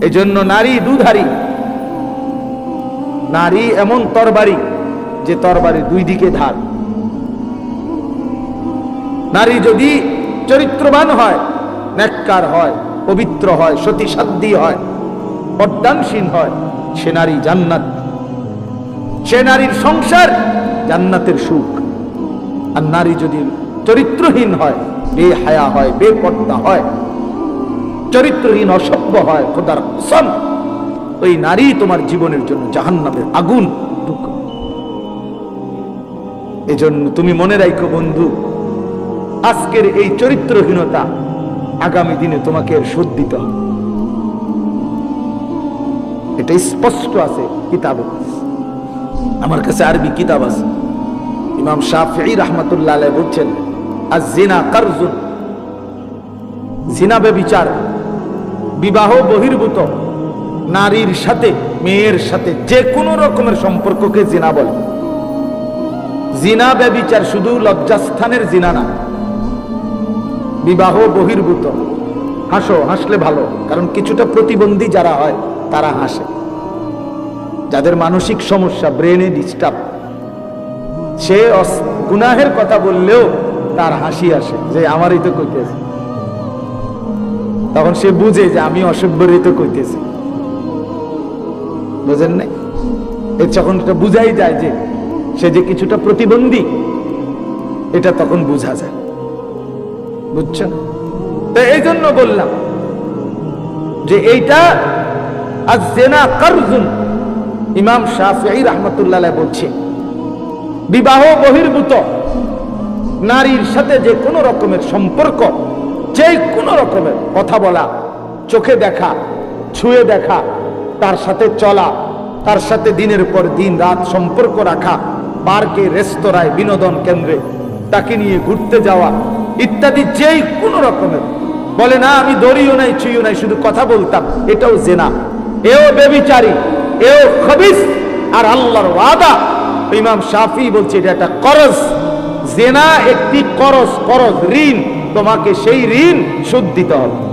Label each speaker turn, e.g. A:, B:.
A: এজন্য নারী দুধারী। নারী এমন তরবারি যে তরবারি দুই দিকে ধার। নারী যদি চরিত্রবান হয় নেককার হয়, পবিত্র হয়, সতীসাধ্যী হয় পদ্মানসীন হয়, সে নারী জান্নাত। সে নারীর সংসার জান্নাতের সুখ। আর নারী যদি চরিত্রহীন হয়, বেহায়া হয়, বেপর্দা হয় চরিত্রহীন, অসভ্য হয়, খোদার কসম। ওই নারী তোমার জীবনের জন্য জাহান্নামের আগুন দুঃখ এজন্য তুমি মনে রাখো বন্ধু, আজকের এই চরিত্রহীনতা আগামী দিনে তোমাকে শোধ দিতে হবে। এটা স্পষ্ট আছে কিতাবে। আমার কাছে আরবি কিতাব আছে। ইমাম শাফি রহমতুল্লাহ বলছেন আর জিনা কারজুন, জিনা বিচার বিবাহ বহির্ভূত। নারীর সাথে, মেয়ের সাথে যে কোনো রকমের সম্পর্ককে জিনা বলে। জিনা ব্যবিচার শুধু লজ্জাস্থানের জিনা না। বিবাহ বহির্ভূত। হাসো, হাসলে ভালো, কারণ কিছুটা প্রতিবন্ধী যারা হয়, তারা হাসে। যাদের মানসিক সমস্যা, ব্রেনে ডিস্টার্ব সে গুনাহের কথা বললেও তার হাসি আসে, যে, আমারই তো কইতেছে। তখন সে বুঝে যে আমি অসভ্যরই তো কইতেছি বুঝেন নাই? এর যখন বুঝাই যায় যে সে যে কিছুটা প্রতিবন্ধী, এটা তখন বোঝা যায়। বুঝছেন? তো এই জন্য বললাম যে এইটা আজ জেনা কারজুন, ইমাম শাফি রহমতুল্লাহ বলছে, বিবাহ বহির্ভূত নারীর সাথে যে কোনো রকমের সম্পর্ক যে কোনো রকমের কথা বলা, চোখে দেখা, ছুঁয়ে দেখা, তার সাথে চলা, তার সাথে দিনের পর দিন রাত সম্পর্ক রাখা, পার্কে, রেস্তোরাঁয়, বিনোদন কেন্দ্রে, তাকে নিয়ে ঘুরতে যাওয়া, ইত্যাদি যেই কোনো রকমের। বলে, না, আমি দড়িও নাই, ছুঁইও নাই, শুধু কথা বলতাম, এটাও জেনা। এও বেবিচারী এও খবিস, আর আল্লাহর ওয়াদা। ইমাম শাফি বলছে, এটা একটা করজ। জেনা একটি করজ করজ, ঋণ। তোমাকে সেই ঋণ শোধ দিতে হবে।